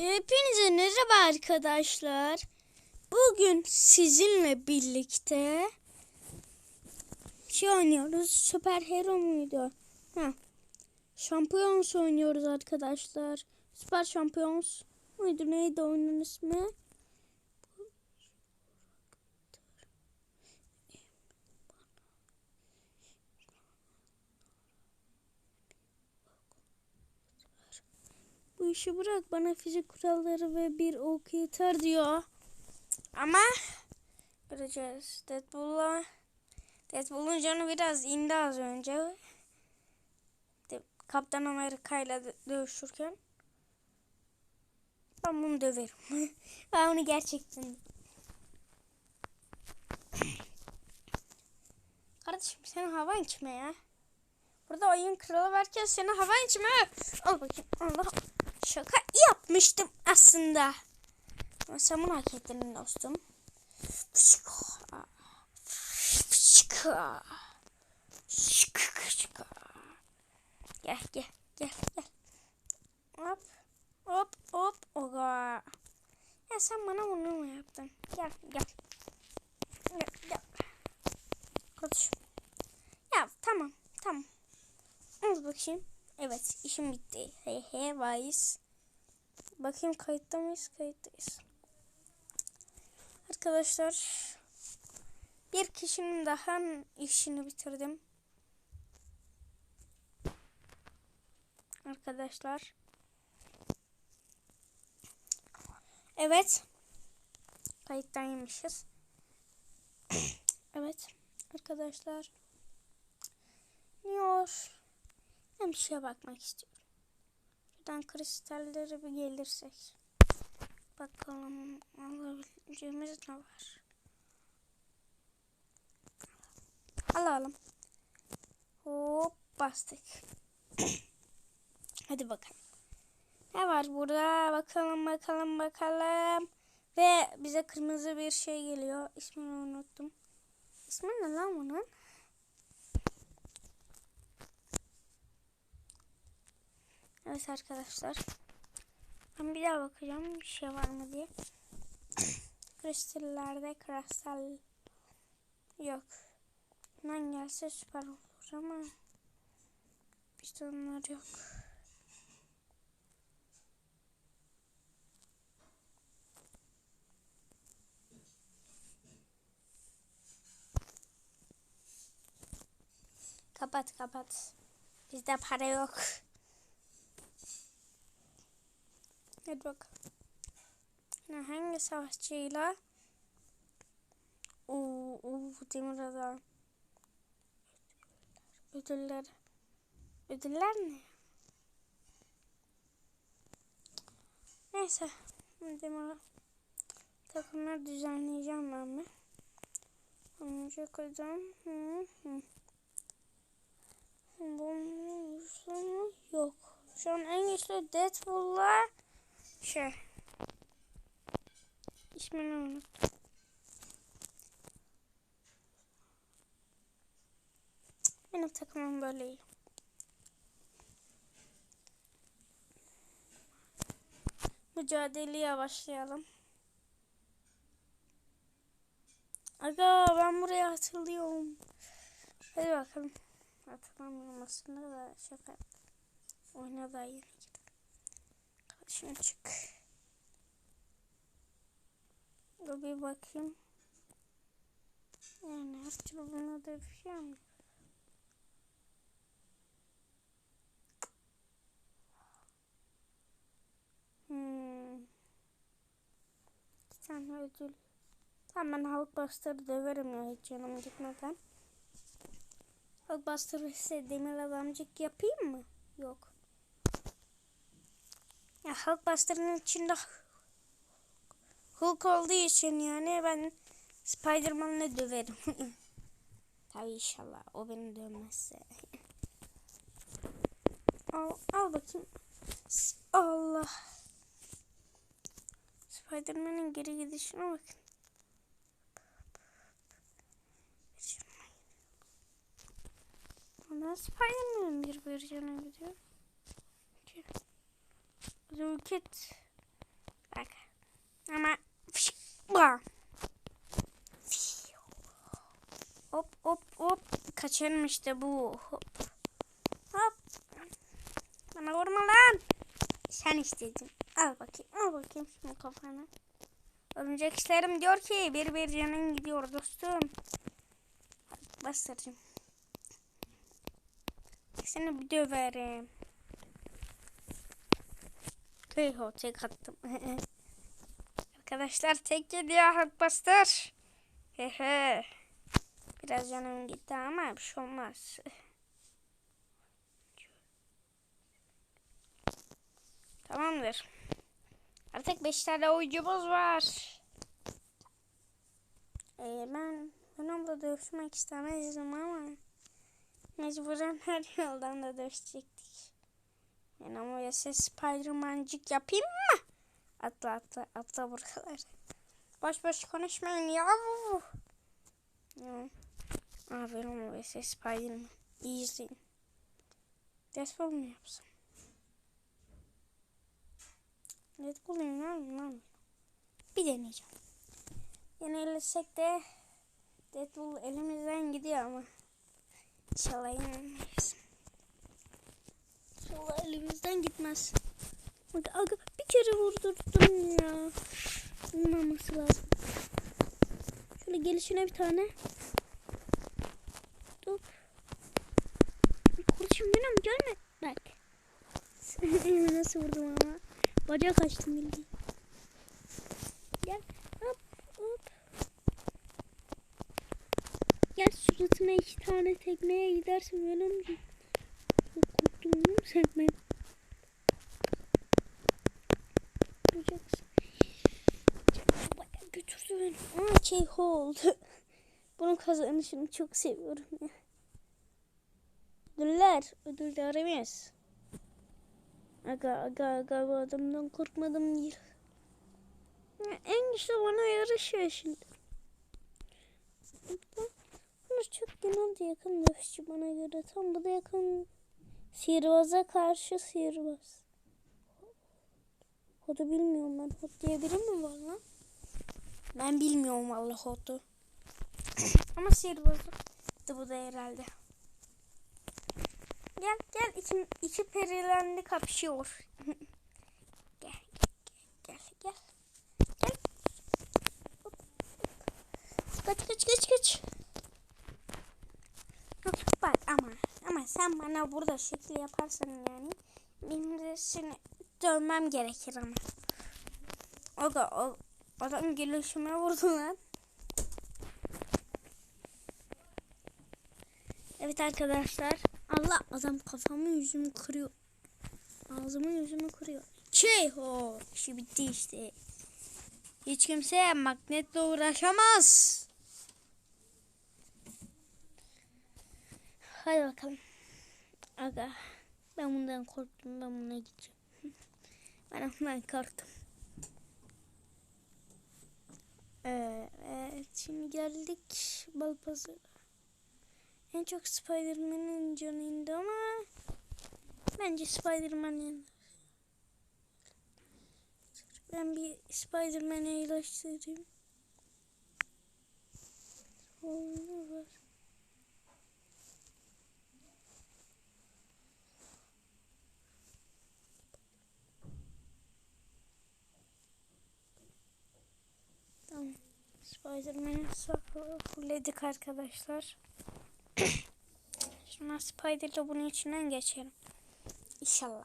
Hepinize merhaba arkadaşlar. Bugün sizinle birlikte şey oynuyoruz. Süper Hero muydu? Ha. Şampiyons oynuyoruz arkadaşlar. Süper Şampiyons muydu? Neydi oyunun ismi? İşi bırak bana fizik kuralları ve bir ok yeter diyor. Ama göreceğiz. Deadpool'la Deadpool'un canı biraz indi az önce. Kaptan Amerika ile dö- dövüşürken. Ben bunu döverim. ben onu gerçekten Kardeşim senin havan kime ya? Burada oyun kralı varken senin havan kime? Al bakayım. Allah. Şaka yapmıştım aslında. Ama sen bunu hak ettin dostum. Fışka. Şıkı şıkı. Gel gel gel gel. Hop hop hop. Oga. Ya sen bana bunu mu yaptın? Gel gel. Gel gel. Kardeşim. Ya tamam tamam. Al bakayım. Evet işim bitti. He he vaiz. Bakayım kayıtta mıyız? Kayıttayız. Arkadaşlar bir kişinin daha işini bitirdim. Arkadaşlar. Evet. Kayıttaymışız. evet. Arkadaşlar. Ben bir şeye bakmak istiyorum. Şuradan kristalleri bir gelirsek. Bakalım alabileceğimiz ne var. Alalım. Hop bastık. Hadi bakalım. Ne var burada? Bakalım bakalım bakalım. Ve bize kırmızı bir şey geliyor. İsmini unuttum. İsmi ne lan bunun? Evet arkadaşlar. Ben bir daha bakacağım bir şey var mı diye. Kristallerde kristal yok. Bundan gelse süper olur ama işte onlar yok. Kapat kapat. Bizde para yok. Hadi bakalım. Ne, hangi savaşçıyla? Oo, oo, demir adam. Ödüller. Ödüller ne? Neyse. Demir takımlar düzenleyeceğim ben mi? Önce adam. Hı hı. Bunun yok. Şu an en güçlü Deadpool'la şey. İsmini unuttum. Benim takımım böyle iyi. Mücadeleye başlayalım. Aga ben buraya hatırlıyorum. Hadi bakalım. Hatırlamıyorum aslında da şaka. Oyuna da yeni girdim. Kardeşim çık. Dur bir bakayım. Yani her türlü buna da bir şey mi? Hmm. Ödül. Tamam ben Hulkbuster'ı döverim ya hiç yanıma gitmeden. Hulkbuster ise demir adamcık yapayım mı? Yok. Ya Hulkbuster'ın içinde Hulk olduğu için yani ben Spider-Man'la döverim. Tabii inşallah o beni dövmezse. al, al bakayım. Allah. Spider-Man'in geri gidişine bakın. Ondan Spider-Man'in bir versiyonu gidiyor. Roket Bak. Ama. Hop hop hop. Kaçarım işte bu. Hop. Hop. Bana vurma lan. Sen istedin. Al bakayım. Al bakayım şunu kafana. Örümcek işlerim diyor ki bir bir canın gidiyor dostum. Bastıracağım. Seni bir döverim. Kıyho tek attım. Arkadaşlar tek geliyor Hulkbuster. Hehe. Biraz canım gitti ama bir şey olmaz. Tamamdır. Artık 5 tane oyuncumuz var. Ee, ben onunla dövüşmek istemezdim ama mecburen her yoldan da dövüşecektik. Ben ama ya ses Spidermancık yapayım mı? Atla atla atla buraları. Boş boş konuşmayın ya. ya. Aferin o ses Spiderman. İyi izleyin. Deadpool mu yapsam? Deadpool'un var mı lan? Bir deneyeceğim. Yenilirsek de Deadpool elimizden gidiyor ama. İnşallah. İnşallah elimizden gitmez. Bak aga bir kere vurdurdum ya. Olmaması lazım. Şöyle gelişine bir tane. Dur. Kurşun benim gelme. Bak. Nasıl vurdum ama. Bacak açtım bildiğin. Gel. Hop hop. Gel suratına iki tane tekmeye gidersin Venom'cum. Çok korktum değil mi sen ben? Duracaksın. Bayağı götürdü beni. Aa şey oldu. Bunun kazanışını çok seviyorum ya. Ödüller. Ödüllerimiz. Aga aga aga bu adamdan korkmadım değil. Ya, en güçlü bana yarışıyor şimdi. Bunu çok genelde yakın dövüşçü bana göre. Tam bu da yakın sihirbaz'a karşı sihirbaz. Hodu bilmiyorum ben. Hod diye biri mi var lan? Ben bilmiyorum vallahi Hod'u. Ama sihirbaz'dı bu da herhalde. Gel gel iki, iki perilendi kapışıyor. gel gel gel gel. Gel. Kaç kaç kaç kaç. Yok bak ama ama sen bana burada şekil yaparsan yani benim de seni dövmem gerekir ama. O da o adam gelişime vurdu lan. Evet arkadaşlar. Allah adam kafamı yüzümü kırıyor. Ağzımı yüzümü kırıyor. Çeyho. İşi bitti işte. Hiç kimse magnetle uğraşamaz. Hadi bakalım. Aga. Ben bundan korktum. Ben buna gideceğim. ben ondan korktum. Evet. Şimdi geldik bal pazarı. En çok Spider-Man'in canıydı ama bence Spider-Man yener. Ben bir Spider-Man'e iyileştireyim. Oyunu Tamam. Spider-Man'i fullledik arkadaşlar. Şimdi Spider'la bunun içinden geçelim. İnşallah.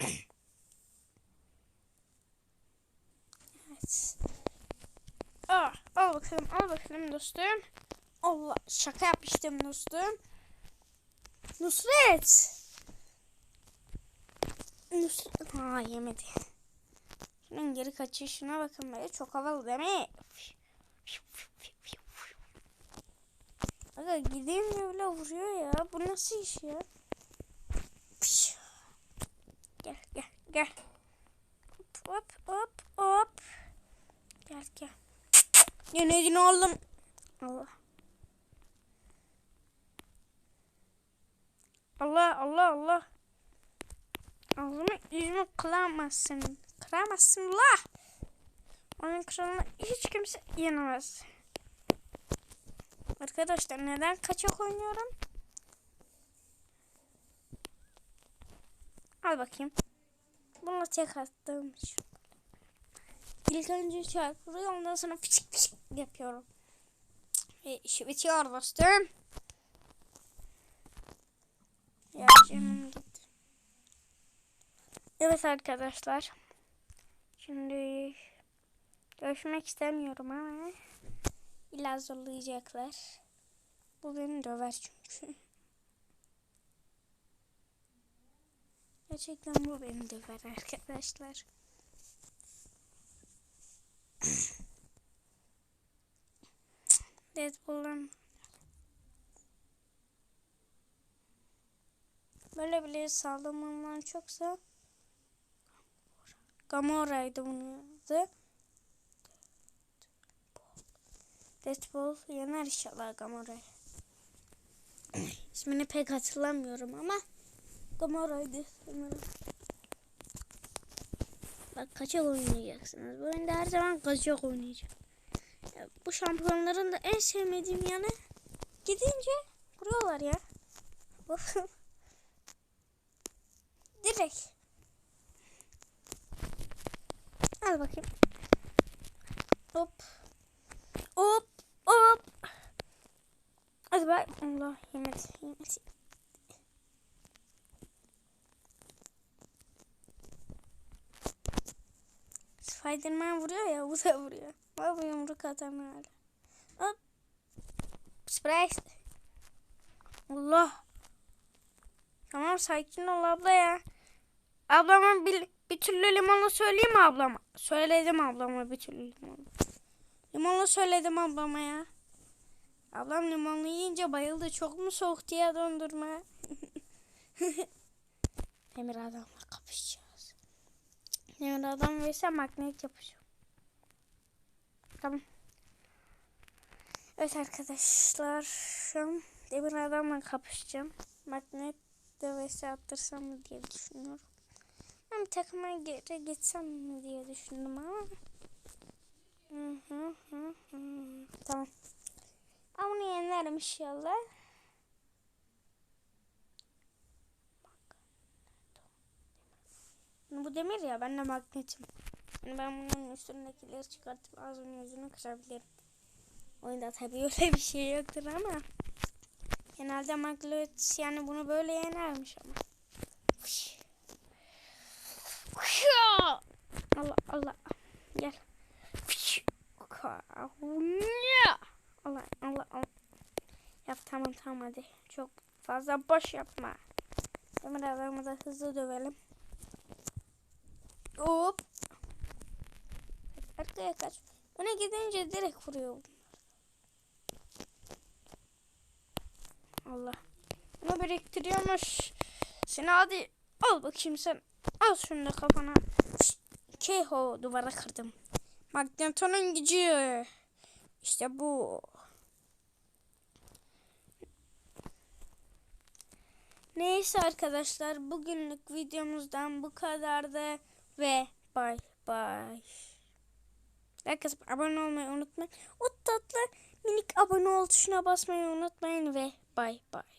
evet. Aa, al bakalım, al bakalım dostum. Allah, şaka yapmıştım dostum. Nusret. Nusret. Ha yemedi. Şunun geri kaçışına bakın böyle çok havalı değil mi? Aga gideyim de öyle vuruyor ya. Bu nasıl iş ya? Gel gel gel. Hop hop hop hop. Gel gel. Yenedin oğlum. Allah. Allah Allah Allah. Ağzımı yüzümü kıramazsın. Kıramazsın Allah. Oyun kralını hiç kimse yenemez. Arkadaşlar neden kaçak oynuyorum? Al bakayım. Bunu tek için. İlk önce çarpılıyor ondan sonra fışık fışık yapıyorum. Ve işi bitiyor dostum. Ya canım gitti. Evet arkadaşlar. Şimdi görüşmek istemiyorum ama illa zorlayacaklar. Bu beni döver çünkü. Gerçekten bu beni döver arkadaşlar. Deadpool'un böyle bile saldırmandan çoksa Gamora'ydı bunun adı. Deadpool yener inşallah Gamora'yı. İsmini pek hatırlamıyorum ama Gamora'ydı sanırım. Bak kaçak oynayacaksınız. Bu oyunda her zaman kaçak oynayacağım. Ya, bu şampiyonların da en sevmediğim yanı gidince vuruyorlar ya. Direkt. Al bakayım. Hop. Hop. Hop. Hadi bak. Allah yemet. Yemet. Spiderman vuruyor ya bu da vuruyor. Bak bu yumruk atan hala. Hop. Surprise. Allah. Tamam sakin ol abla ya. Ablama bir, bir türlü limonlu söyleyeyim mi ablama? Söyledim ablama bir türlü limonlu. Limonlu söyledim ablama ya. Ablam limonlu yiyince bayıldı. Çok mu soğuktu ya dondurma? Demir adamla kapışacağız. Demir adam vs magnet yapacağım. Tamam. Evet arkadaşlar. Şu demir adamla kapışacağım. Magnet de vs attırsam mı diye düşünüyorum. Ben takıma geri gitsem mi diye düşündüm ama. Tamam. Ama bunu yenerim inşallah. Bu demir ya ben de magnetim. Yani ben bunun üstündekileri çıkartıp ağzını yüzünü kırabilirim. Oyunda tabii öyle bir şey yoktur ama. Genelde magnet yani bunu böyle yenermiş ama. Allah Allah. Gel. Allah Allah Allah. Yap tamam tamam hadi. Çok fazla boş yapma. Demir adamı da hızlı dövelim. Hop. Arkaya kaç. Öne gidince direkt vuruyor. Allah. Bunu biriktiriyormuş. Seni hadi al bakayım sen. Al şunu da kafana. Keho duvara kırdım. Magnetonun gücü. İşte bu. Neyse arkadaşlar bugünlük videomuzdan bu kadardı ve bay bay. Herkes abone olmayı unutmayın. O tatlı minik abone ol tuşuna basmayı unutmayın ve bay bay.